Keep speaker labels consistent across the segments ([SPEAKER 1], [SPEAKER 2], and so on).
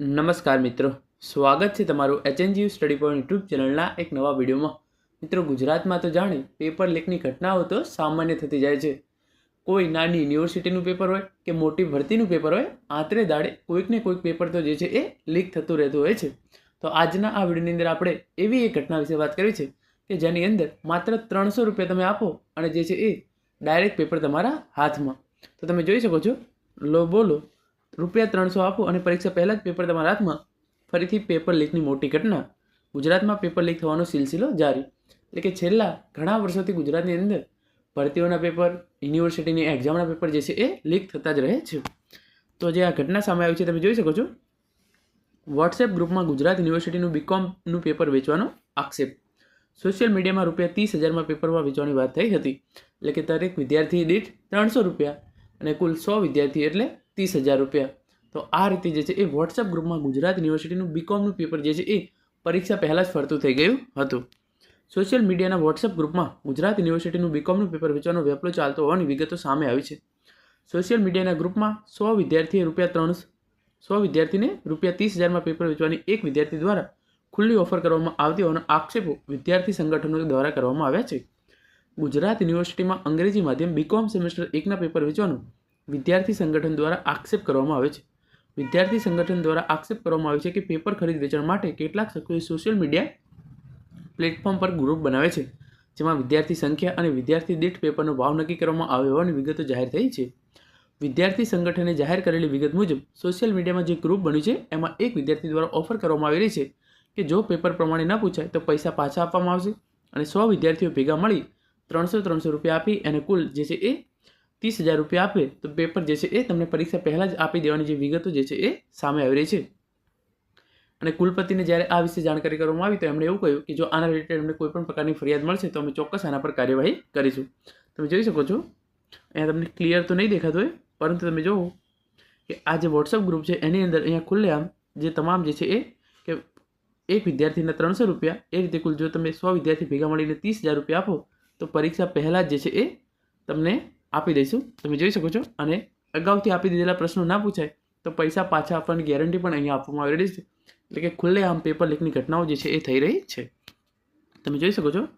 [SPEAKER 1] નમસ્કાર મિત્રો. સ્વાગત છે તમારું એચએનજીયુ સ્ટડી પોઈન્ટ યુટ્યુબ ચેનલના એક નવા વિડીયોમાં. મિત્રો, ગુજરાતમાં તો જાણે પેપર લીકની ઘટનાઓ તો સામાન્ય થતી જાય છે. કોઈ નાની યુનિવર્સિટીનું પેપર હોય કે મોટી ભરતીનું પેપર હોય, આતરે દાડે કોઈક ને કોઈક પેપર તો જે છે એ લીક થતું રહેતું હોય છે. તો આજના આ વિડીયોની અંદર આપણે એવી એક ઘટના વિશે વાત કરી છે કે જેની અંદર માત્ર ત્રણસો રૂપિયા તમે આપો અને જે છે એ ડાયરેક્ટ પેપર તમારા હાથમાં. તો તમે જોઈ શકો છો. લો બોલો. રૂપિયા ત્રણસો આપો અને પરીક્ષા પહેલાં જ પેપર તમારા હાથમાં. ફરીથી પેપર લીકની મોટી ઘટના. ગુજરાતમાં પેપર લીક થવાનો સિલસિલો જારી. એટલે કે છેલ્લા ઘણા વર્ષોથી ગુજરાતની અંદર ભરતીઓના પેપર યુનિવર્સિટીની એક્ઝામના પેપર જે છે એ લીક થતા જ રહે છે. તો જે આ ઘટના સામે આવી છે, તમે જોઈ શકો છો. વોટ્સએપ ગ્રુપમાં ગુજરાત યુનિવર્સિટીનું બીકોમનું પેપર વેચવાનો આક્ષેપ. સોશિયલ મીડિયામાં રૂપિયા ત્રીસ હજારમાં પેપરમાં વેચવાની વાત થઈ હતી. એટલે કે દરેક વિદ્યાર્થી દીઠ ત્રણસો રૂપિયા અને કુલ સો વિદ્યાર્થી એટલે ત્રીસ હજાર રૂપિયા. તો આ રીતે જે છે એ વોટ્સએપ ગ્રુપમાં ગુજરાત યુનિવર્સિટીનું બીકોમનું પેપર જે છે એ પરીક્ષા પહેલાં જ ફરતું થઈ ગયું હતું. સોશિયલ મીડિયાના વોટ્સઅપ ગ્રુપમાં ગુજરાત યુનિવર્સિટીનું બીકોમનું પેપર વેચવાનો વેપલો ચાલતો હોવાની વિગતો સામે આવી છે. સોશિયલ મીડિયાના ગ્રુપમાં સો વિદ્યાર્થીએ રૂપિયા ત્રણ સો વિદ્યાર્થીને રૂપિયા ત્રીસ હજારમાં પેપર વેચવાની એક વિદ્યાર્થી દ્વારા ખુલ્લી ઓફર કરવામાં આવતી હોવાનો આક્ષેપો વિદ્યાર્થી સંગઠનો દ્વારા કરવામાં આવ્યા છે. ગુજરાત યુનિવર્સિટીમાં અંગ્રેજી માધ્યમ બીકોમ સેમેસ્ટર એકના પેપર વેચવાનું વિદ્યાર્થી સંગઠન દ્વારા આક્ષેપ કરવામાં આવે છે. વિદ્યાર્થી સંગઠન દ્વારા આક્ષેપ કરવામાં આવે છે કે પેપર ખરીદ વેચાણ માટે કેટલાક શખ્સોએ સોશિયલ મીડિયા પ્લેટફોર્મ પર ગ્રુપ બનાવે છે, જેમાં વિદ્યાર્થી સંખ્યા અને વિદ્યાર્થી દીઠ પેપરનો ભાવ નક્કી કરવામાં આવ્યો હોવાની વિગતો જાહેર થઈ છે. વિદ્યાર્થી સંગઠને જાહેર કરેલી વિગત મુજબ, સોશિયલ મીડિયામાં જે ગ્રુપ બન્યું છે, એમાં એક વિદ્યાર્થી દ્વારા ઓફર કરવામાં આવી રહી છે કે જો પેપર પ્રમાણે ન પૂછાય, તો પૈસા પાછા આપવામાં આવશે અને સો વિદ્યાર્થીઓ ભેગા મળી ત્રણસો ત્રણસો રૂપિયા આપી અને કુલ જે છે એ ત્રીસ હજાર રૂપિયા આપે તો પેપર જે છે એ તમને પરીક્ષા પહેલાં જ આપી દેવાની જે વિગતો જે છે એ સામે આવી રહી છે. અને કુલપતિને જ્યારે આ વિશે જાણકારી કરવામાં આવી તો એમણે એવું કહ્યું કે જો આના રિલેટેડ અમને કોઈપણ પ્રકારની ફરિયાદ મળશે તો અમે ચોક્કસ આના પર કાર્યવાહી કરીશું. તમે જોઈ શકો છો, અહીંયા તમને ક્લિયર તો નહીં દેખાતું હોય, પરંતુ તમે જુઓ કે આ જે વોટ્સઅપ ગ્રુપ છે એની અંદર અહીંયા ખુલ્લેઆમ જે તમામ જે છે એ કે એક વિદ્યાર્થીના ત્રણસો રૂપિયા, એ રીતે કુલ જો તમે સો વિદ્યાર્થી ભેગા મળીને ત્રીસ હજાર રૂપિયા આપો તો પરીક્ષા પહેલાં જ જે છે એ તમને આપી દઈશું, તમે જોઈ શકો છો. અને અગાઉથી આપી દીધેલા પ્રશ્નો ના પૂછાય, તો પૈસા પાછા આપવાની ગેરંટી પણ અહીંયા આપવામાં આવી રહી છે. એટલે કે ખુલ્લે આમ પેપર લીકની ઘટનાઓ જે છે એ થઈ રહી છે. તમે જોઈ શકો છો.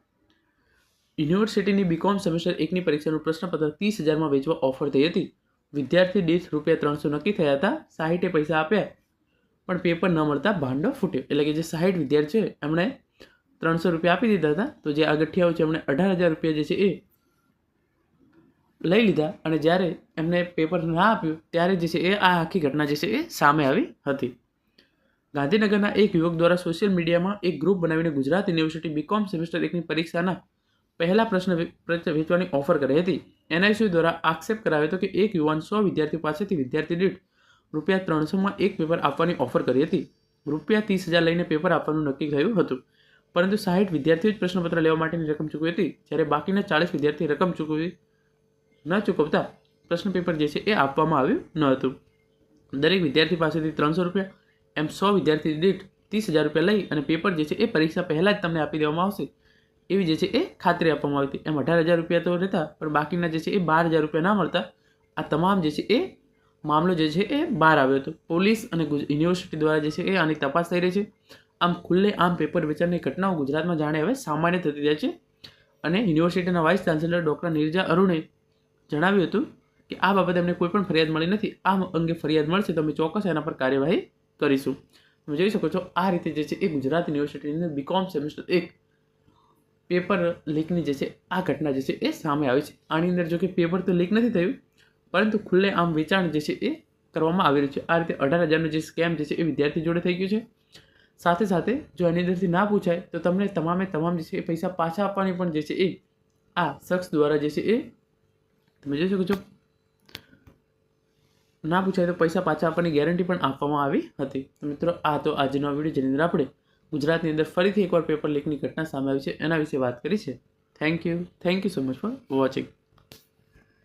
[SPEAKER 1] યુનિવર્સિટીની બીકોમ સેમેસ્ટર એકની પરીક્ષાનું પ્રશ્નપત્ર ત્રીસ હજારમાં વેચવા ઓફર થઈ હતી. વિદ્યાર્થી દીઠ રૂપિયા ત્રણસો નક્કી થયા હતા, સાહીઠે પૈસા આપ્યા. પણ પેપર ન મળતા ભાંડો ફૂટ્યો. એટલે કે જે સાહીઠ વિદ્યાર્થીઓ એમણે ત્રણસો રૂપિયા આપી દીધા હતા, તો જે આ ગઠિયાઓ છે એમણે અઢાર હજાર રૂપિયા જે છે એ લઈ લીધા અને જ્યારે એમને પેપર ના આપ્યું, ત્યારે જે છે એ આ આખી ઘટના જે છે એ સામે આવી હતી. ગાંધીનગરના એક યુવક દ્વારા સોશિયલ મીડિયામાં એક ગ્રુપ બનાવીને ગુજરાત યુનિવર્સિટી બીકોમ સેમેસ્ટર એકની પરીક્ષાના પહેલા પ્રશ્ન વેચવાની ઓફર કરી હતી. એનઆઈસી દ્વારા આક્ષેપ કરાવ્યો હતો કે એક યુવાન સો વિદ્યાર્થીઓ પાસેથી વિદ્યાર્થી દીઠ રૂપિયા ત્રણસોમાં એક પેપર આપવાની ઓફર કરી હતી. રૂપિયા ત્રીસ હજાર લઈને પેપર આપવાનું નક્કી થયું હતું. પરંતુ સાહીઠ વિદ્યાર્થીઓ જ પ્રશ્નપત્ર લેવા માટેની રકમ ચૂકવી હતી. જ્યારે બાકીના ચાલીસ વિદ્યાર્થી રકમ ચૂકવી ન ચૂકવતા? પ્રશ્ન પેપર જે છે એ આપવામાં આવ્યું ન હતું. દરેક વિદ્યાર્થી પાસેથી ત્રણસો રૂપિયા, એમ સો વિદ્યાર્થી દીઠ ત્રીસ હજાર રૂપિયા લઈ અને પેપર જે છે એ પરીક્ષા પહેલાં જ તમને આપી દેવામાં આવશે. એવી જે છે એ ખાતરી આપવામાં આવી હતી. એમ અઢાર હજાર રૂપિયા તો રહેતા, પણ બાકીના જે છે એ બાર હજાર રૂપિયા ના મળતા. આ તમામ જે છે એ મામલો જે છે એ બહાર આવ્યો હતો. પોલીસ અને યુનિવર્સિટી દ્વારા જે છે એ આની તપાસ થઈ રહી છે. આમ ખુલ્લે આમ પેપર વેચાણની ઘટનાઓ ગુજરાતમાં જાણે હવે સામાન્ય થતી જાય છે. અને યુનિવર્સિટીના વાઇસ ચાન્સેલર ડૉક્ટર નિર્જા અરુણે જણાવ્યું હતું કે આ બાબતે અમને કોઈ પણ ફરિયાદ મળી નથી. આ અંગે ફરિયાદ મળશે તો અમે ચોક્કસ એના પર કાર્યવાહી કરીશું. તમે જોઈ શકો છો, આ રીતે જે છે એ ગુજરાત યુનિવર્સિટીની અંદર બીકોમ સેમેસ્ટર એક પેપર લીકની જે છે, આ ઘટના જે છે એ સામે આવી છે. આની અંદર જો કે પેપર તો લીક નથી થયું, પરંતુ ખુલ્લે આમ વેચાણ જે છે એ કરવામાં આવી રહ્યું છે. આ રીતે અઢાર હજારનું જે સ્કેમ જે છે એ વિદ્યાર્થી જોડે થઈ ગયું છે. સાથે સાથે જો એની અંદરથી ના પૂછાય, તો તમને તમામે તમામ જે છે એ પૈસા પાછા આપવાની પણ જે છે એ આ શખ્સ દ્વારા જે છે એ તમે જોઈ શકો છો. ના પૂછાય તો પૈસા પાછા આપવાની ગેરંટી પણ આપવામાં આવી હતી. તો મિત્રો, આ તો આજનો વીડિયો જેની અંદર આપણે ગુજરાતની અંદર ફરીથી એકવાર પેપર લીકની ઘટના સામે આવી છે. એના વિશે વાત કરી છે. Thank you thank you so much for watching